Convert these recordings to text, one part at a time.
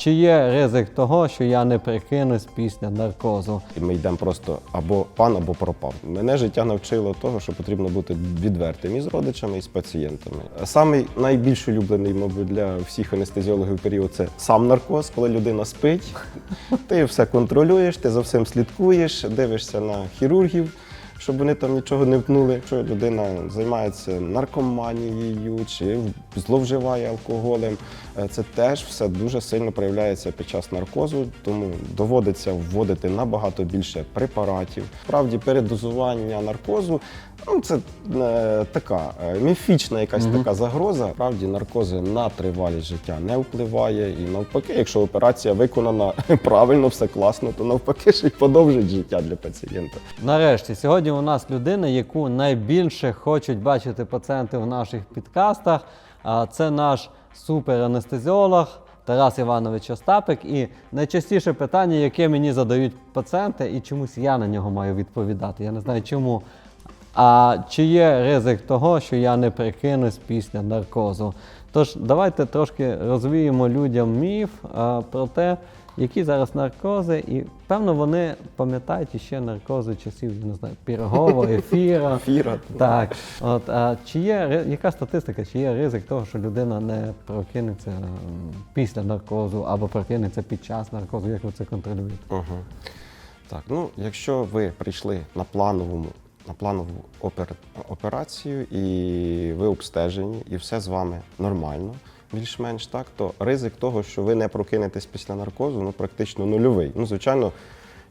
Чи є ризик того, що я не прикинусь після наркозу? Ми йдемо просто або пан, або пропав. Мене життя навчило того, що потрібно бути відвертим і з родичами, і з пацієнтами. Самий найбільш улюблений, мабуть, для всіх анестезіологів період це сам наркоз, коли людина спить. Ти все контролюєш, ти за всім слідкуєш, дивишся на хірургів. Щоб вони там нічого не втнули, якщо людина займається наркоманією чи зловживає алкоголем, е, це теж все дуже сильно проявляється під час наркозу, тому доводиться вводити набагато більше препаратів. Справді, передозування наркозу ну, це е, така е, міфічна якась така загроза. Справді, наркози на тривалість життя не впливає. І навпаки, якщо операція виконана правильно, все класно, то навпаки ще й подовжить життя для пацієнта. Нарешті, сьогодні у нас людина, яку найбільше хочуть бачити пацієнти в наших підкастах. А Це наш суперанестезіолог Тарас Іванович Остапик. І найчастіше питання, яке мені задають пацієнти, і чомусь я на нього маю відповідати. Я не знаю чому. А чи є ризик того, що я не прикинусь після наркозу? Тож давайте трошки розвіємо людям міф а, про те, які зараз наркози, і певно вони пам'ятають іще наркози часів, я не знаю, пірогового, ефіра. Ефіра. Так, от а чи є ри- яка статистика, чи є ризик того, що людина не прокинеться м, після наркозу або прокинеться під час наркозу? Як ви це контролюєте? Угу. Так, ну якщо ви прийшли на плановому. На планову опер... операцію, і ви обстежені, і все з вами нормально, більш-менш так, то ризик того, що ви не прокинетесь після наркозу, ну практично нульовий. Ну, звичайно,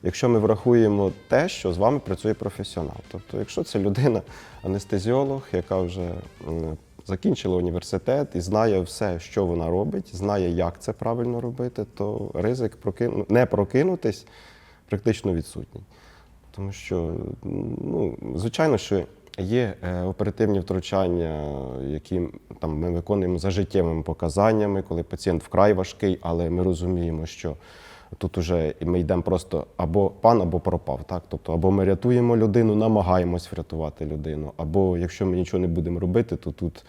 якщо ми врахуємо те, що з вами працює професіонал. Тобто, якщо це людина, анестезіолог, яка вже закінчила університет і знає все, що вона робить, знає, як це правильно робити, то ризик прокину... не прокинутись практично відсутній. Тому що, ну, звичайно, що є е, оперативні втручання, які там ми виконуємо за життєвими показаннями, коли пацієнт вкрай важкий, але ми розуміємо, що тут уже ми йдемо просто або пан, або пропав. Так? Тобто, або ми рятуємо людину, намагаємось врятувати людину, або якщо ми нічого не будемо робити, то тут.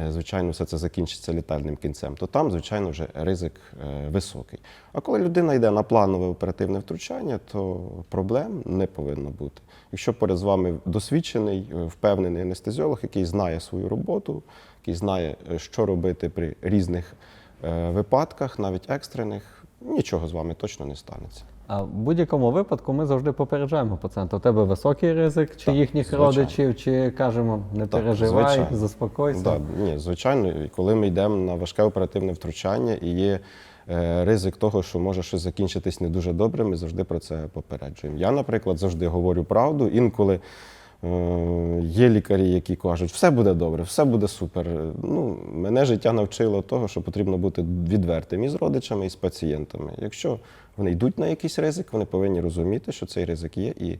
Е, Звичайно, все це закінчиться літальним кінцем, то там, звичайно, вже ризик е, високий. А коли людина йде на планове оперативне втручання, то проблем не повинно бути. Якщо поряд з вами досвідчений, е, впевнений анестезіолог, який знає свою роботу, який знає, що робити при різних випадках, навіть екстрених, нічого з вами точно не станеться. А в будь-якому випадку ми завжди попереджаємо пацієнта. У тебе високий ризик, чи Так, їхніх звичайно. родичів, чи кажемо, не Так, переживай, звичайно. заспокойся. Так, ні, звичайно, і коли ми йдемо на важке оперативне втручання і є е, ризик того, що може щось закінчитись не дуже добре, ми завжди про це попереджуємо. Я, наприклад, завжди говорю правду. Інколи є лікарі, які кажуть, все буде добре, все буде супер. Ну, мене життя навчило того, що потрібно бути відвертим і з родичами, і з пацієнтами. Якщо вони йдуть на якийсь ризик, вони повинні розуміти, що цей ризик є, і е,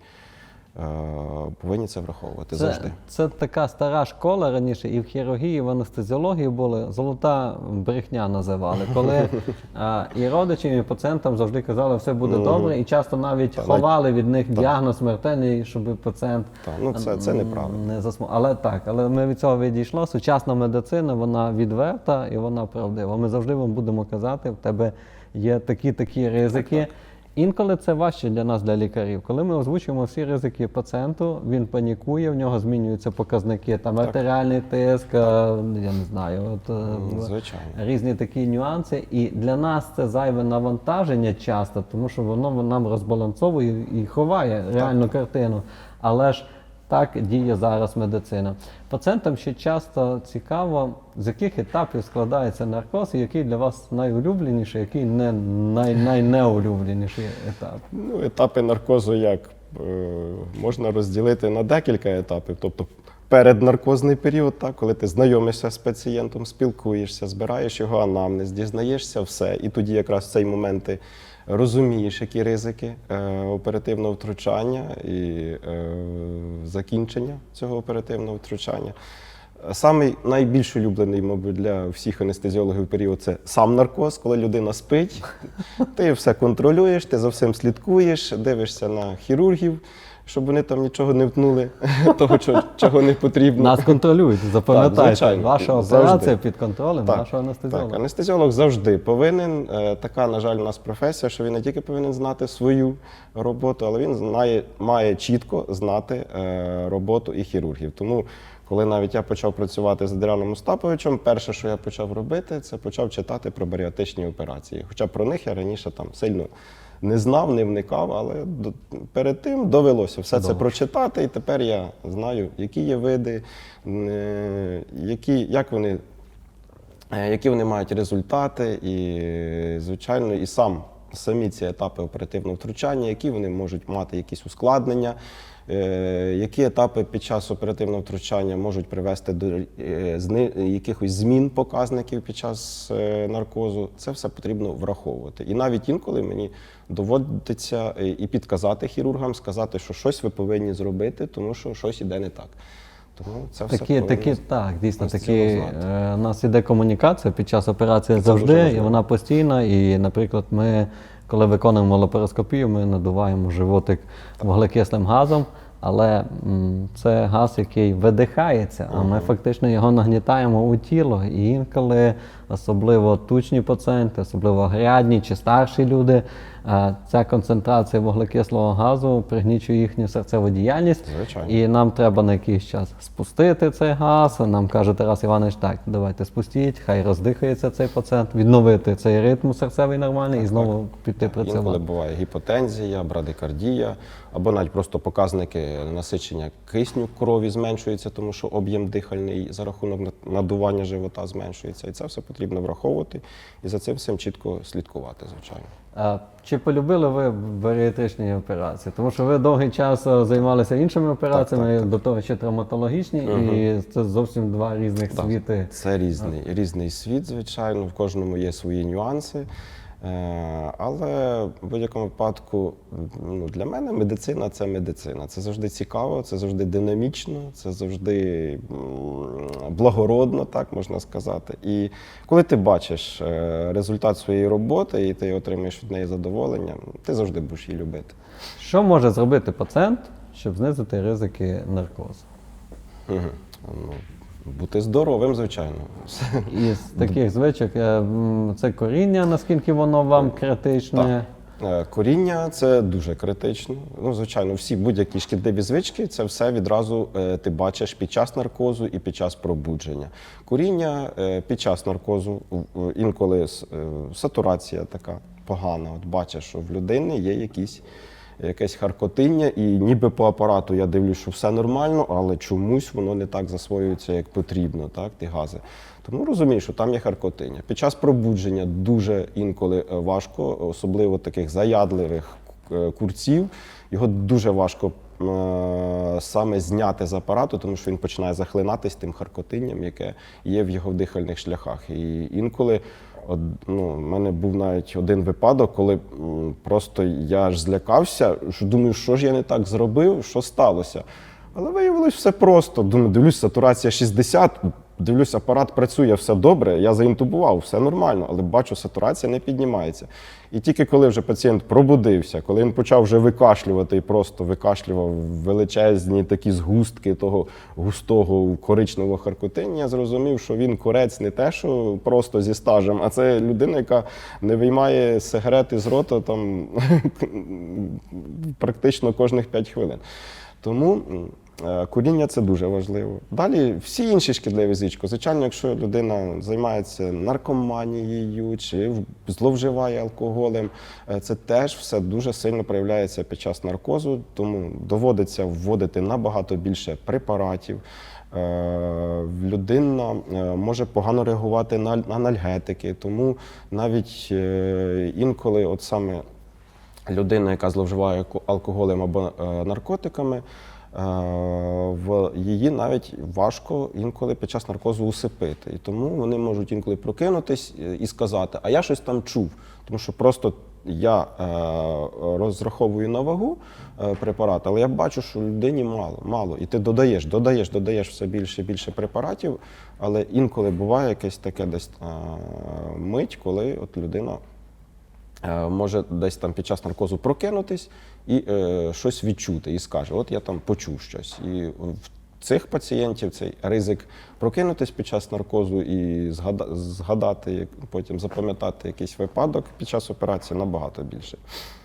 повинні це враховувати завжди. Це, це така стара школа раніше, і в хірургії, і в анестезіології були золота брехня називали. Коли а, і родичам, і пацієнтам завжди казали, все буде добре, і часто навіть Та, ховали від них діагноз смертельний, щоб пацієнт Та, ну, це, це неправильно. Не засму... Але так, але ми від цього відійшло. Сучасна медицина, вона відверта і вона правдива. Ми завжди вам будемо казати, в тебе є такі-такі ризики. Інколи це важче для нас, для лікарів. Коли ми озвучуємо всі ризики пацієнту, він панікує, в нього змінюються показники, там артеріальний тиск, е, я не знаю, от, е, Звичайно. різні такі нюанси. І для нас це зайве навантаження часто, тому що воно нам розбалансовує і ховає реальну картину. Але ж так діє зараз медицина. Пацієнтам ще часто цікаво, з яких етапів складається наркоз, і який для вас найулюбленіший, який не най, найнеулюбленіший етап. Ну, етапи наркозу як е, можна розділити на декілька етапів. Тобто переднаркозний період, так, коли ти знайомишся з пацієнтом, спілкуєшся, збираєш його анамнез, дізнаєшся все. І тоді якраз в цей момент ти розумієш, які ризики е, оперативного втручання і е, закінчення цього оперативного втручання. Самий найбільш улюблений, мабуть, для всіх анестезіологів період це сам наркоз, коли людина спить, ти все контролюєш, ти за всім слідкуєш, дивишся на хірургів, щоб вони там нічого не втнули, того, чого, чого не потрібно. Нас контролюють, запам'ятайте. Ваша операція під контролем нашого анестезіолога. Так, анестезіолог завжди повинен. е, Така, на жаль, у нас професія, що він не тільки повинен знати свою роботу, але він знає, має чітко знати е, роботу і хірургів. Тому, коли навіть я почав працювати з Адріаном Остаповичем, перше, що я почав робити, це почав читати про баріатичні операції. Хоча про них я раніше там сильно. Не знав, не вникав, але до- перед тим довелося все це прочитати, і тепер я знаю, які є види, е, які, як вони е, які вони мають результати, і, звичайно, і сам самі ці етапи оперативного втручання, які вони можуть мати якісь ускладнення, е, які етапи під час оперативного втручання можуть привести до е, якихось змін показників під час е, наркозу. Це все потрібно враховувати. І навіть інколи мені доводиться е, і підказати хірургам, сказати, що щось ви повинні зробити, тому що щось іде не так. Тому це все Такі, так, дійсно, такі, е, у нас іде комунікація під час операції дуже завжди, і вона постійна. І, наприклад, ми, коли виконуємо лапароскопію, ми надуваємо животик вуглекислим газом, але м, це газ, який видихається, а ми фактично його нагнітаємо у тіло. І інколи, особливо тучні пацієнти, особливо грядні чи старші люди, е, ця концентрація вуглекислого газу пригнічує їхню серцеву діяльність. Звичайно. І нам треба на якийсь час спустити цей газ. Нам каже Тарас Іванович, так, давайте спустіть, хай роздихається цей пацієнт, відновити цей ритм серцевий нормальний і знову піти Інколи працювати. буває гіпотензія, брадикардія, або навіть просто показники насичення кисню крові зменшуються, тому що об'єм дихальний за рахунок над- надування живота зменшується. І це все потрібно враховувати і за цим всім чітко слідкувати, звичайно. А, чи полюбили ви баріатричні операції? Тому що ви довгий час е, займалися іншими операціями, до того ще травматологічні, і це зовсім два різних світи. Це різний, різний світ, звичайно, в кожному є свої нюанси. Е, Але в будь-якому випадку ну, для мене медицина це медицина. Це завжди цікаво, це завжди динамічно, це завжди благородно, так можна сказати. І коли ти бачиш е, результат своєї роботи і ти отримуєш від неї задоволення, ти завжди будеш її любити. Що може зробити пацієнт, щоб знизити ризики наркозу? Мгм. Бути здоровим, звичайно. Із таких звичок е, це коріння, наскільки воно вам критичне. Е, Коріння це дуже критично. Ну, звичайно, всі будь-які шкідливі звички, це все відразу е, ти бачиш під час наркозу і під час пробудження. Коріння під час наркозу інколи сатурація така погана. От бачиш, що в людини є якісь. Якесь харкотиння, і ніби по апарату я дивлюсь, що все нормально, але чомусь воно не так засвоюється, як потрібно, так, ті гази. Тому розумію, що там є харкотиння. Під час пробудження дуже інколи е, важко, особливо таких заядливих е, курців. Його дуже важко е, саме зняти з апарату, тому що він починає захлинатись тим харкотинням, яке є в його дихальних шляхах. І інколи Ну, в мене був навіть один випадок, коли просто я аж злякався, що думаю, що ж я не так зробив, що сталося. Але виявилось все просто. Думаю, дивлюсь, сатурація 60, дивлюсь, апарат працює, все добре. Я заінтубував, все нормально, але бачу, сатурація не піднімається. І тільки коли вже пацієнт пробудився, коли він почав вже викашлювати і просто викашлював величезні такі згустки того густого коричневого харкотиння, я зрозумів, що він корець не те, що просто зі стажем, а це людина, яка не виймає сигарети з рота там практично кожних 5 хвилин. Тому куріння це дуже важливо. Далі всі інші шкідливі звички. Звичайно, якщо людина займається наркоманією чи зловживає алкоголем, е, це теж все дуже сильно проявляється під час наркозу, тому доводиться вводити набагато більше препаратів. Е, Людина е, може погано реагувати на анальгетики, тому навіть е, інколи, от саме людина, яка зловживає алкоголем або е, наркотиками, е, в її навіть важко інколи під час наркозу усипити. І тому вони можуть інколи прокинутись е, і сказати, а я щось там чув. Тому що просто я е, розраховую на вагу е, препарат, але я бачу, що людині мало, мало. І ти додаєш, додаєш, додаєш все більше і більше препаратів, але інколи буває якесь таке десь е, мить, коли от людина е, може десь там під час наркозу прокинутись і е, щось відчути, і скаже: От я там почув щось. І в цих пацієнтів цей ризик прокинутись під час наркозу і згада- згадати, потім запам'ятати якийсь випадок під час операції набагато більше.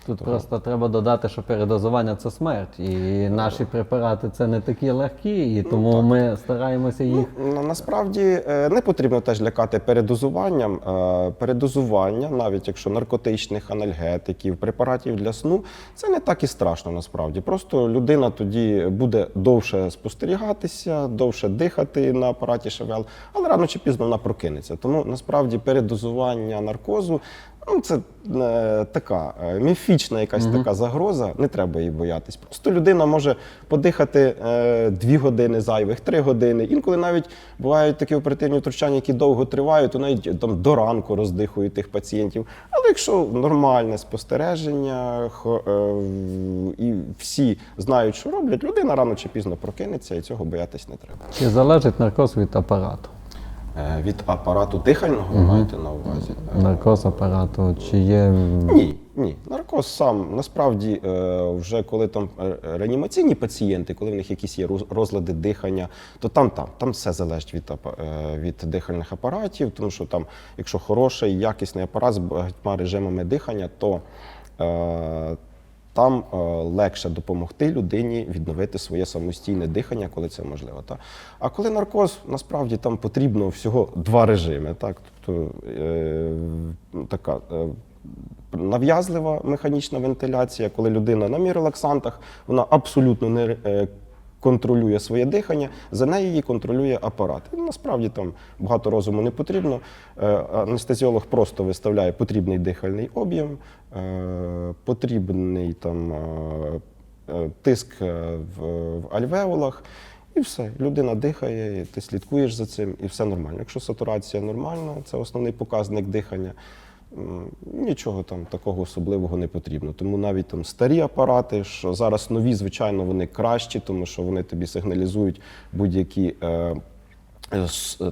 Тут просто треба додати, що передозування це смерть, і наші препарати це не такі легкі, і тому ми стараємося їх. На- Насправді е, не потрібно теж лякати передозуванням. Е, Передозування, навіть якщо наркотичних анальгетиків, препаратів для сну, це не так і страшно насправді. Просто людина тоді буде довше спостерігатися, довше дихати на апараті ШВЛ, але рано чи пізно вона прокинеться. Тому насправді передозування наркозу. Ну, це е, така е, міфічна якась така загроза, не треба її боятись. Просто людина може подихати е, дві години зайвих, три години. Інколи навіть бувають такі оперативні втручання, які довго тривають, то навіть там до ранку роздихують тих пацієнтів. Але якщо нормальне спостереження, хо- е, і всі знають, що роблять, людина рано чи пізно прокинеться, і цього боятись не треба. Чи залежить наркоз від апарату? Е, від апарату дихального ви маєте на увазі? Наркоз апарату, чи є. Ні, ні. Наркоз сам насправді е, вже коли там е, реанімаційні пацієнти, коли в них якісь є розлади дихання, то там там, там все залежить від, від дихальних апаратів, тому що там, якщо хороший, якісний апарат з багатьма режимами дихання, то там е, легше допомогти людині відновити своє самостійне дихання, коли це можливо. Та? А коли наркоз, насправді там потрібно всього два режими. Так? Тобто е, така е, нав'язлива механічна вентиляція, коли людина на мірелаксантах, вона абсолютно не е, контролює своє дихання, за неї її контролює апарат. І насправді там багато розуму не потрібно. Е, Анестезіолог просто виставляє потрібний дихальний об'єм, е, потрібний там е, тиск в альвеолах. І все, людина дихає, ти слідкуєш за цим, і все нормально. Якщо сатурація нормальна, це основний показник дихання. Нічого там такого особливого не потрібно. Тому навіть там старі апарати, що зараз нові, звичайно, вони кращі, тому що вони тобі сигналізують будь-які е,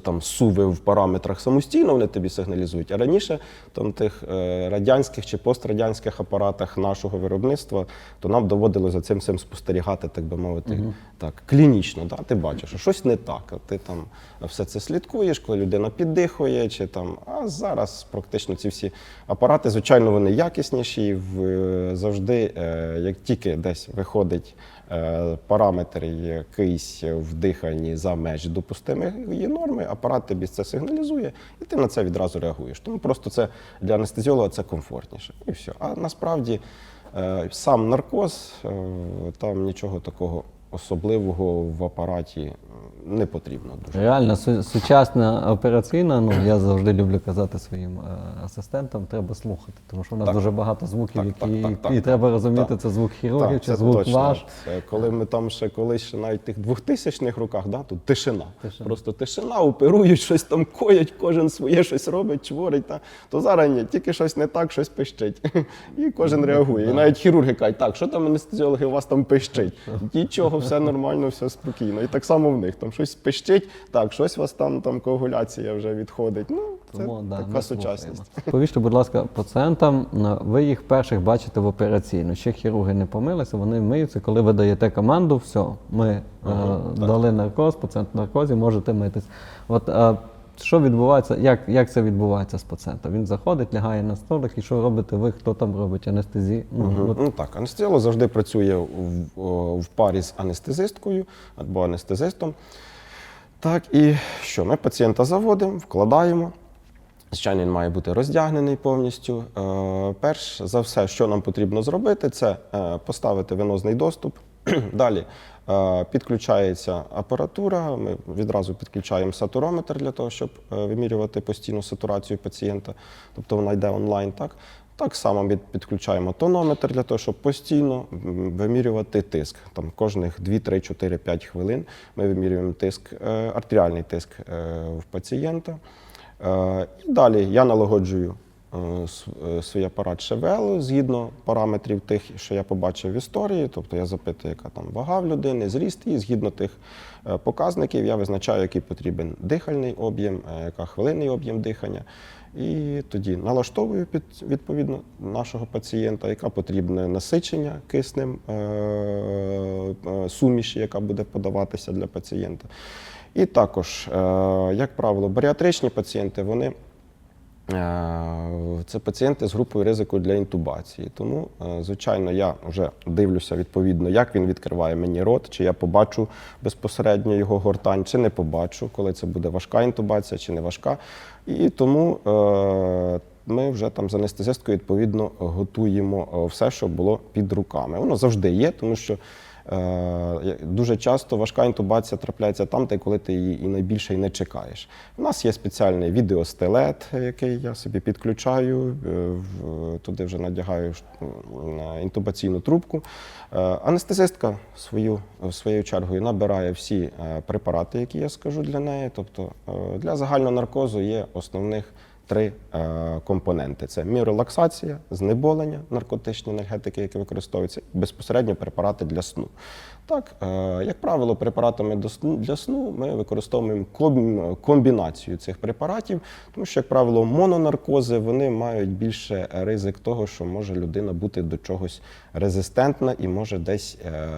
там суви в параметрах самостійно, вони тобі сигналізують. А раніше там тих е, радянських чи пострадянських апаратах нашого виробництва, то нам доводилося за цим всім спостерігати, так би мовити, так, клінічно. Да? Ти бачиш, що щось не так. Ти там все це слідкуєш, коли людина піддихує, чи там. А зараз практично ці всі апарати, звичайно, вони якісніші. В, завжди, е, як тільки десь виходить е, параметр якийсь в диханні за межі допустимої норми, апарат тобі це сигналізує, і ти на це відразу реагуєш. Тому просто це для анестезіолога це комфортніше. І все. А насправді е, сам наркоз, е, там нічого такого особливого в апараті е, не потрібно дуже. Реально, су- сучасна операційна, ну я завжди люблю казати своїм е, асистентам, треба слухати, тому що в нас Так. дуже багато звуків, Так, які так, так, так, і так. треба розуміти, Так. це звук хірургів Так, чи це звук точно. ваш. Це коли ми там ще колись ще навіть в тих 2000-х роках, да, тут тишина. Тишина. Просто тишина, оперують, щось там коять, кожен своє щось робить, чворить. Та. То зараз ні, тільки щось не так, щось пищить. І кожен реагує. І навіть хірурги кажуть, так, що там анестезіологи у вас там пищить? Нічого, все нормально, все спокійно. І так само в них там щось пищить, так, щось у вас там, там коагуляція вже відходить. Ну, це Тому, да, така ми сучасність. слухаємо. Повіжте, будь ласка, пацієнтам, е, ви їх перших бачите в операційну. Ще хірурги не помилися, вони миються, коли ви даєте команду, все, ми е, дали наркоз, пацієнт в наркозі, можете митись. От е, що відбувається, як, як це відбувається з пацієнтом? Він заходить, лягає на столик, і що робите ви, хто там робить анестезію? Ну, Мгм. от Ну так, анестезіолог завжди працює в, в парі з анестезисткою або анестезистом. Так, і що? Ми пацієнта заводимо, вкладаємо. Звичайно, він має бути роздягнений повністю. Е, перш за все, що нам потрібно зробити, це е, поставити венозний доступ. Далі е, підключається апаратура. Ми відразу підключаємо сатурометр для того, щоб е, вимірювати постійну сатурацію пацієнта. Тобто вона йде онлайн. Так, так само ми підключаємо тонометр для того, щоб постійно вимірювати тиск. Там кожних 2, 3, 4, 5 хвилин ми вимірюємо тиск, е, артеріальний тиск в пацієнта. І далі я налагоджую свій апарат ШВЛ згідно параметрів тих, що я побачив в історії. Тобто я запитую, яка там вага в людини, зріст, і згідно тих е, показників я визначаю, який потрібен дихальний об'єм, е, яка хвилинний об'єм дихання. І тоді налаштовую під відповідно нашого пацієнта, яка потрібне насичення киснем е, е, суміші, яка буде подаватися для пацієнта. І також, е, як правило, баріатричні пацієнти вони Е, Це пацієнти з групою ризику для інтубації. Тому, е, звичайно, я вже дивлюся відповідно, як він відкриває мені рот, чи я побачу безпосередньо його гортань, чи не побачу, коли це буде важка інтубація чи не важка. І тому е, ми вже там з анестезисткою відповідно готуємо е, все, що було під руками. Воно завжди є, тому що. Е, Дуже часто важка інтубація трапляється там, де коли ти її і найбільше і не чекаєш. У нас є спеціальний відеостелет, який я собі підключаю, е, туди вже надягаю інтубаційну трубку. Е, Анестезистка свою, своєю чергою набирає всі препарати, які я скажу для неї. Тобто для загального наркозу є основних три е, компоненти: це мірелаксація, знеболення, наркотичні енергетики, які використовуються, і безпосередньо препарати для сну. Так, е, як правило, препаратами для сну ми використовуємо комбінацію цих препаратів, тому що, як правило, мононаркози вони мають більше ризик того, що може людина бути до чогось резистентна і може десь е,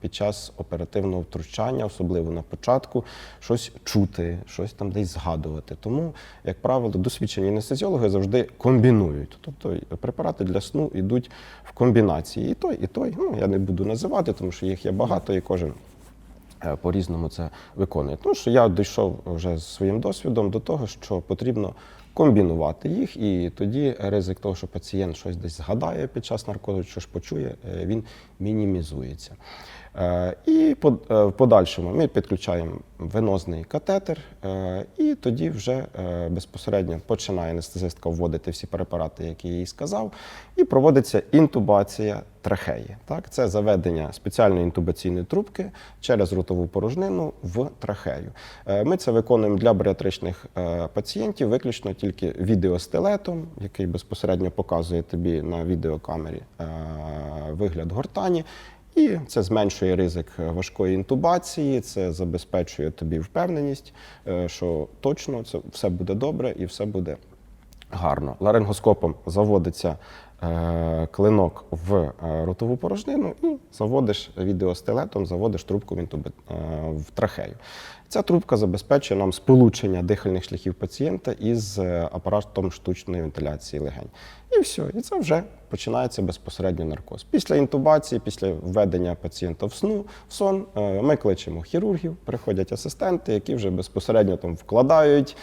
під час оперативного втручання, особливо на початку, щось чути, щось там десь згадувати. Тому, як правило, досвідчені анестезіологи завжди комбінують. Тобто препарати для сну йдуть в комбінації. І той, і той. Ну, я не буду називати, тому що їх є багато, і кожен е, по-різному це виконує. Що я дійшов вже з своїм досвідом до того, що потрібно комбінувати їх, і тоді ризик того, що пацієнт щось десь згадає під час наркозу, що ж почує, е, він мінімізується. Е, І е, в подальшому ми підключаємо венозний катетер, е, і тоді вже безпосередньо починає анестезистка вводити всі препарати, які я їй сказав, і проводиться інтубація трахеї. Так, це заведення спеціальної інтубаційної трубки через ротову порожнину в трахею. Ми це виконуємо для баріатричних пацієнтів виключно тільки відеостелетом, який безпосередньо показує тобі на відеокамері вигляд гортані. І це зменшує ризик важкої інтубації, це забезпечує тобі впевненість, е, що точно це все буде добре і все буде гарно. Ларингоскопом заводиться е, клинок в е, ротову порожнину і заводиш відеостелетом, заводиш трубку е, в трахею. Ця трубка забезпечує нам сполучення дихальних шляхів пацієнта із е, апаратом штучної вентиляції легень. І все, і це вже починається безпосередньо наркоз. Після інтубації, після введення пацієнта в сну, в сон, е, ми кличемо хірургів, приходять асистенти, які вже безпосередньо там вкладають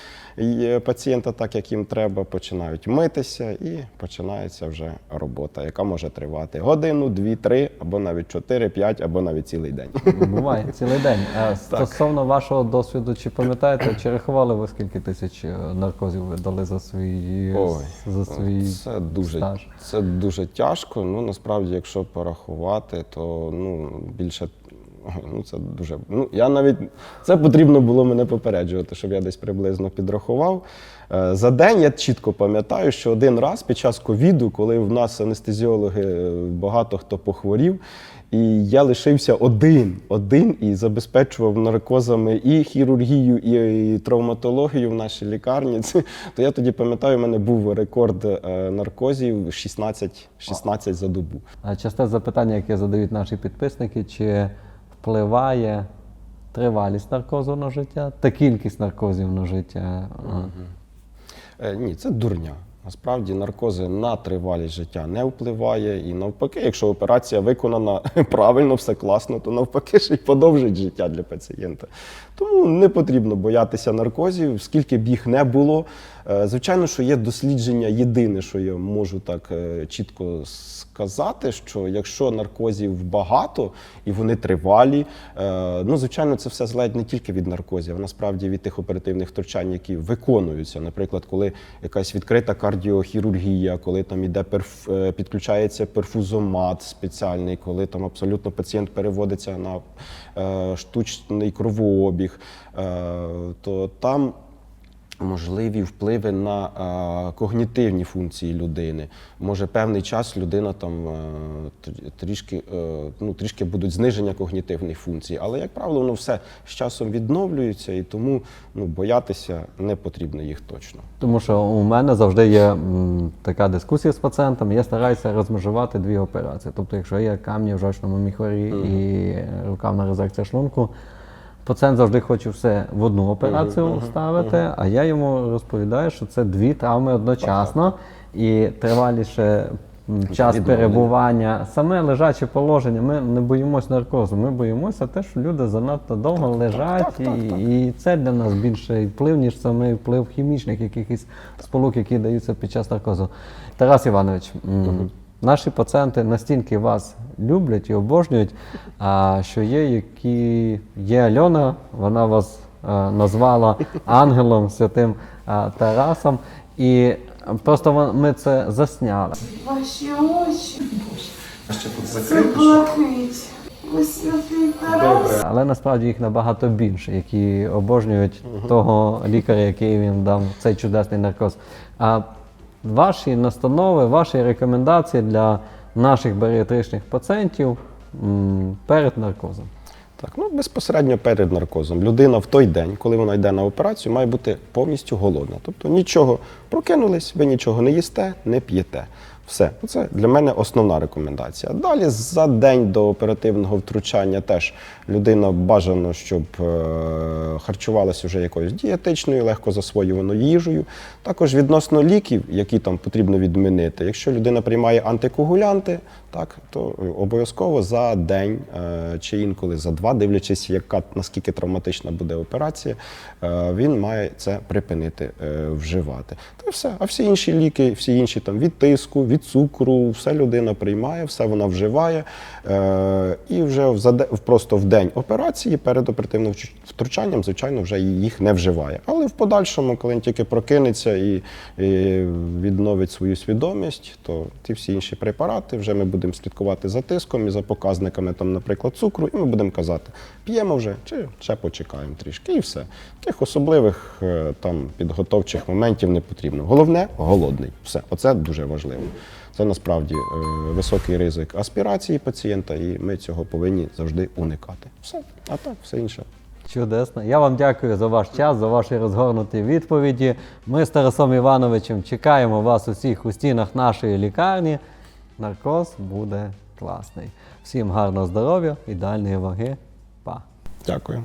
пацієнта так, як їм треба, починають митися, і починається вже робота, яка може тривати годину, дві, три, або навіть чотири, п'ять, або навіть цілий день. Буває цілий день. Е, Стосовно вашого досвіду, чи пам'ятаєте, чи рахували ви скільки тисяч е, наркозів ви дали за свій, Ой, за свій це дуже, стаж? це дуже тяжко. Ну насправді, якщо порахувати, то ну більше. Ну, це дуже. Ну, я навіть це потрібно було мене попереджувати, щоб я десь приблизно підрахував. Е, За день я чітко пам'ятаю, що один раз під час ковіду, коли в нас анестезіологи е, багато хто похворів, і я лишився один, один і забезпечував наркозами і хірургію, і, і травматологію в нашій лікарні. Це, то я тоді пам'ятаю, у мене був рекорд е, наркозів 16, 16 за добу. А Часте запитання, яке задають наші підписники, чи впливає тривалість наркозу на життя та кількість наркозів на життя? Е, ні, це дурня. Насправді наркози на тривалість життя не впливає. І навпаки, якщо операція виконана правильно, все класно, то навпаки ще й подовжить життя для пацієнта. Тому не потрібно боятися наркозів, скільки б їх не було. Е, Звичайно, що є дослідження єдине, що я можу так е, чітко сказати, що якщо наркозів багато і вони тривалі, е, ну звичайно, це все залежить не тільки від наркозів, а насправді від тих оперативних втручань, які виконуються. Наприклад, коли якась відкрита кардіохірургія, коли там іде перф, підключається перфузомат спеціальний, коли там абсолютно пацієнт переводиться на штучний кровообіг, то там можливі впливи на когнітивні функції людини. Може, певний час людина там е, трішки, е, ну, трішки будуть зниження когнітивних функцій, але, як правило, воно все з часом відновлюється, і тому ну, боятися не потрібно їх точно. Тому що у мене завжди є така дискусія з пацієнтом, я стараюся розмежувати дві операції. Тобто, якщо є камні в жовчному міхорі і рукавна резекція шлунку, пацієнт завжди хоче все в одну операцію ставити, а я йому розповідаю, що це дві травми одночасно і триваліше. Час перебування, саме лежаче положення. Ми не боїмося наркозу. Ми боїмося те, що люди занадто довго лежать, так, так, і, так. і це для нас більший вплив, ніж самий вплив хімічних якихось сполук, які даються під час наркозу. Тарас Іванович, м, наші пацієнти настільки вас люблять і обожнюють, а, що є, які є Альона, вона вас назвала ангелом святим Тарасом. І просто ми це засняли. Ваші очі. Це блакить. Ви святий Тарас. Але насправді їх набагато більше, які обожнюють того лікаря, який він дав цей чудесний наркоз. А ваші настанови, ваші рекомендації для наших баріатричних пацієнтів перед наркозом. Так, ну безпосередньо перед наркозом. Людина в той день, коли вона йде на операцію, має бути повністю голодна. Тобто нічого прокинулись, ви нічого не їсте, не п'єте. Все, це для мене основна рекомендація. Далі за день до оперативного втручання теж людина бажано, щоб е, харчувалася вже якоюсь дієтичною, легко засвоюваною їжею. Також відносно ліків, які там потрібно відмінити. Якщо людина приймає антикоагулянти, так то е, обов'язково за день е, чи інколи за два, дивлячись, яка наскільки травматична буде операція, він має це припинити вживати. Та все. А всі інші ліки, всі інші там від тиску, від цукру, все людина приймає, все вона вживає. Е, І вже просто в день операції перед оперативним втручанням, звичайно, вже їх не вживає. Але в подальшому, коли він тільки прокинеться і, і відновить свою свідомість, то ті всі інші препарати вже ми будемо слідкувати за тиском і за показниками, там, наприклад, цукру, і ми будемо казати, п'ємо вже чи ще почекаємо трішки, і все. Таких особливих е, там підготовчих моментів не потрібно. Головне голодний. Все, оце дуже важливо. Це насправді е, високий ризик аспірації пацієнта, і ми цього повинні завжди уникати. Все, а так, все інше. Чудесно. Я вам дякую за ваш час, за ваші розгорнуті відповіді. Ми з Тарасом Івановичем чекаємо вас усіх у стінах нашої лікарні. Наркоз буде класний. Всім гарного здоров'я, ідеальної ваги. Па! Дякую.